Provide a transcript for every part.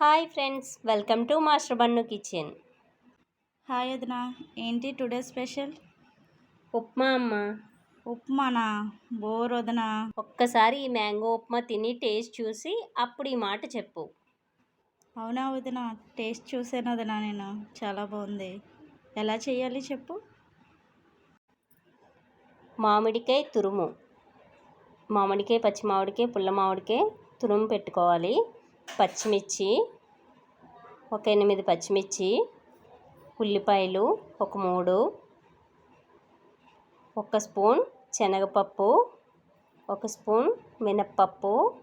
Hi friends welcome to master Bannu kitchen. Hi వదిన ఏంటి today special? Upma అమ్మ. ఉప్మానా? Bore వదిన? ఒక్కసారి ఈ మ్యాంగో ఉప్మా తిని టేస్ట్ చూసి అప్పుడు ఈ మాట చెప్పు. అవునా వదిన టేస్ట్ చూసాను వదిన నేను? చాలా బాగుంది. ఎలా చేయాలి చెప్పు? మామిడికాయ తురుము. మామిడికాయ పచ్చి మామిడికాయ పుల్ల మామిడికాయ తురుము పెట్టుకోవాలి. పచ్చిమిర్చి ఒక ఎనిమిది పచ్చిమిర్చి ఉల్లిపాయలు ఒక మూడు ఒక స్పూన్ శనగపప్పు ఒక స్పూన్ మినప్పప్పు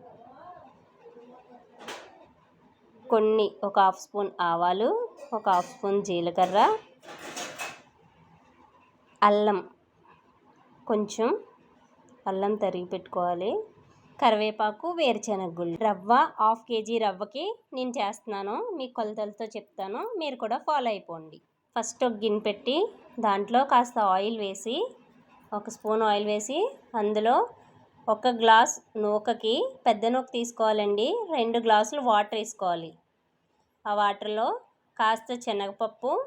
కొన్ని ఒక హాఫ్ స్పూన్ ఆవాలు ఒక హాఫ్ స్పూన్ జీలకర్ర అల్లం. కొంచెం అల్లం తరిగి పెట్టుకోవాలి. కరివేపాకు వేరుశెనగ గుళ్ళు రవ్వ హాఫ్ కేజీ రవ్వకి నేను చేస్తున్నాను. మీ కొలతలతో చెప్తాను. మీరు కూడా ఫాలో అయిపోండి. ఫస్ట్ ఒక గిన్నె పెట్టి దాంట్లో కాస్త ఆయిల్ వేసి ఒక స్పూన్ ఆయిల్ వేసి అందులో ఒక గ్లాస్ నూకకి పెద్ద నూక తీసుకోవాలండి. రెండు గ్లాసులు వాటర్ వేసుకోవాలి. ఆ వాటర్లో కాస్త శనగపప్పు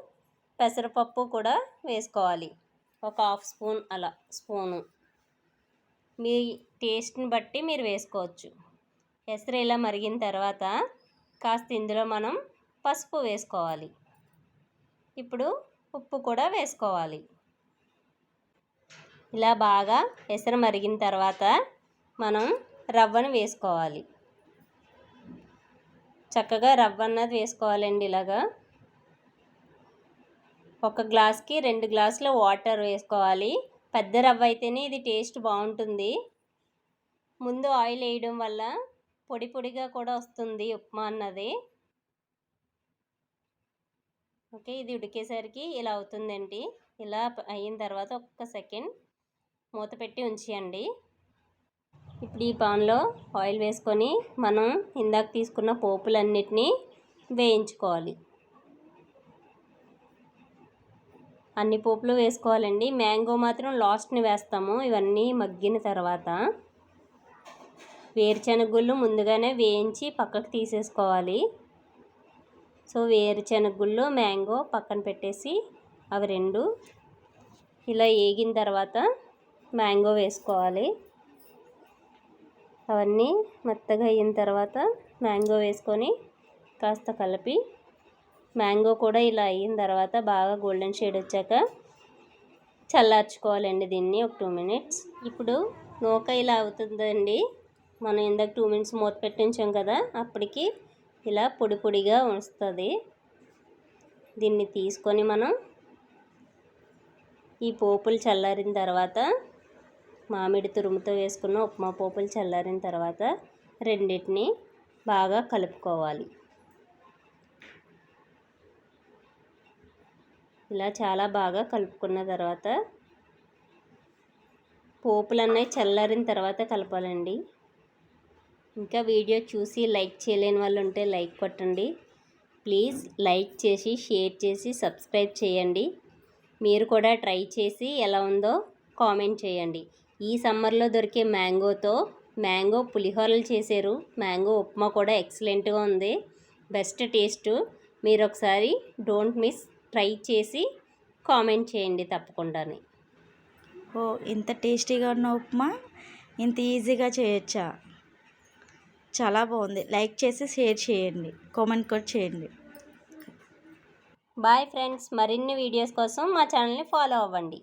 పెసరపప్పు కూడా వేసుకోవాలి. ఒక హాఫ్ స్పూన్ అలా స్పూను. మీ టేస్ట్ని బట్టి మీరు వేసుకోవచ్చు. ఎసరు ఇలా మరిగిన తర్వాత కాస్త ఇందులో మనం పసుపు వేసుకోవాలి. ఇప్పుడు ఉప్పు కూడా వేసుకోవాలి. ఇలా బాగా ఎసరు మరిగిన తర్వాత మనం రవ్వను వేసుకోవాలి. చక్కగా రవ్వ అన్నది వేసుకోవాలండి ఇలాగా. ఒక గ్లాస్కి రెండు గ్లాసుల వాటర్ వేసుకోవాలి. పెద్ద రవ్వ అయితేనే ఇది టేస్ట్ బాగుంటుంది. ముందు ఆయిల్ వేయడం వల్ల పొడి పొడిగా కూడా వస్తుంది ఉప్మా అన్నది. ఓకే ఇది ఉడికేసరికి ఇలా అవుతుందండి. ఇలా అయిన తర్వాత ఒక్క సెకండ్ మూత పెట్టి ఉంచేయండి. ఇప్పుడు ఈ పాన్లో ఆయిల్ వేసుకొని మనం ఇందాక తీసుకున్న పోపులన్నిటినీ వేయించుకోవాలి. అన్ని పోపులు వేసుకోవాలండి. మ్యాంగో మాత్రం లాస్ట్ని వేస్తాము. ఇవన్నీ మగ్గిన తర్వాత. వేరుశనగుళ్ళు ముందుగానే వేయించి పక్కకు తీసేసుకోవాలి. సో వేరుశనగుళ్ళు మ్యాంగో పక్కన పెట్టేసి అవి రెండు ఇలా వేగిన తర్వాత మ్యాంగో వేసుకోవాలి. అవన్నీ మెత్తగా అయిన తర్వాత మ్యాంగో వేసుకొని కాస్త కలిపి మ్యాంగో కూడా ఇలా అయిన తర్వాత బాగా గోల్డెన్ షేడ్ వచ్చాక చల్లార్చుకోవాలండి దీన్ని ఒక టూ మినిట్స్. ఇప్పుడు నూక ఇలా అవుతుందండి. మనం ఇందాక టూ మినిట్స్ మూత పెట్టించాం కదా అప్పటికి ఇలా పొడి పొడిగా వస్తుంది దీన్ని తీసుకొని మనం ఈ పోపులు చల్లారిన తర్వాత మామిడి తురుముతో వేసుకున్న ఉప్మా పోపులు చల్లారిన తర్వాత రెండింటిని బాగా కలుపుకోవాలి. ఇలా చాలా బాగా కలుపుకున్న తర్వాత పోపులు అన్నవి చల్లారిన తర్వాత కలపాలండి. ఇంకా వీడియో చూసి లైక్ చేయలేని వాళ్ళు ఉంటే లైక్ కొట్టండి. ప్లీజ్ లైక్ చేసి షేర్ చేసి సబ్స్క్రైబ్ చేయండి. మీరు కూడా ట్రై చేసి ఎలా ఉందో కామెంట్ చేయండి. ఈ సమ్మర్లో దొరికే మ్యాంగోతో మ్యాంగో పులిహోరలు చేశారు. మ్యాంగో ఉప్మా కూడా ఎక్సలెంట్గా ఉంది. Best taste. మీరు ఒకసారి డోంట్ మిస్ ట్రై చేసి కామెంట్ చేయండి తప్పకుండానే. ఓ ఇంత టేస్టీగా ఉన్న ఉప్మా? ఇంత ఈజీగా చేయొచ్చా? చాలా బాగుంది. లైక్ చేసి షేర్ చేయండి. కామెంట్ కూడా చేయండి. Bye friends. మరిన్ని వీడియోస్ కోసం మా ఛానల్ని ఫాలో అవ్వండి.